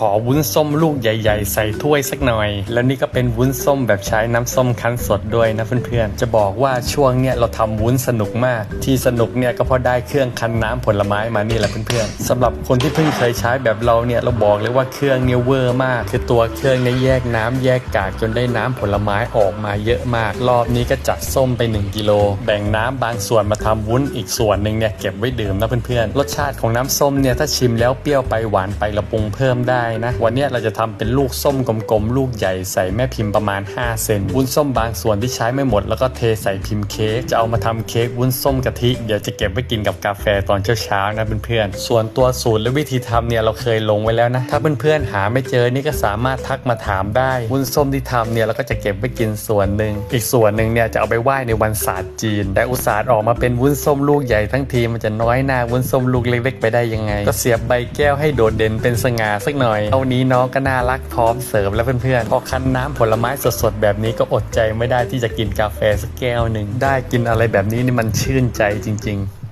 ขอวุ้นส้มลูกใหญ่ๆ ใส่ถ้วยสักหน่อย แล้วนี่ก็เป็นวุ้นส้มแบบใช้น้ำส้มคั้นสดด้วยนะเพื่อนๆ จะบอกว่าช่วงเนี้ยเราทำวุ้นสนุกมาก ที่สนุกเนี่ยก็เพราะได้เครื่องคั้นน้ำผลไม้มานี่แหละเพื่อนๆสำหรับคนที่เพิ่งเคยใช้แบบเราเนี่ยเราบอกเลยว่าเครื่องเนี่ยเวอร์มาก คือตัวเครื่องเนี่ยแยกน้ำแยกกากจนได้น้ำผลไม้ออกมาเยอะมาก รอบนี้ก็จัดส้มไป 1 กิโล แบ่งน้ำบางส่วนมาทำวุ้นอีกส่วนหนึ่งเนี่ยเก็บไว้ดื่มนะเพื่อนๆ รสชาติของน้ำส้มเนี่ยถ้าชิมแล้วเปรี้ยวไปหวานไปเราปรุงเพิ่มได้นะ วันนี้เราจะทำเป็นลูกส้มกลมๆ ลูกใหญ่ใส่แม่พิมพ์ประมาณ 5 เซนวุ้นส้มบางส่วนที่ใช้ไม่หมด แล้วก็เทใส่พิมพ์เค้กจะเอามาทำเค้กวุ้นส้มกะทิเดี๋ยวจะเก็บไว้กินกับกาแฟตอนเช้าๆนะเพื่อนๆส่วนตัวสูตรและวิธีทำเนี่ยเราเคยลงไว้แล้วนะ ถ้าเพื่อนๆหาไม่เจอนี่ก็สามารถทักมาถามได้วุ้นส้มที่ทำเนี่ยเราก็จะเก็บไว้กินส่วนหนึ่งอีกส่วนหนึ่งเนี่ยจะเอาไปไหว้ในวันศาสตร์จีน แต่อุตสาห์ออกมาเป็นวุ้นส้มลูกใหญ่ทั้งทีมันจะน้อยหน้าวุ้นส้มลูกเล็กๆ ไปได้ยังไง ก็เสียบใบแก้วให้โดดเด่นเป็นสง่าสักหน่อยเท่านี้น้องก็น่ารักพร้อมเสิร์ฟแล้วเพื่อนๆพอคั้นน้ำผลไม้สดๆแบบนี้ก็อดใจไม่ได้ที่จะกินกาแฟสักแก้วหนึ่งได้กินอะไรแบบนี้นี่มันชื่นใจจริง ๆ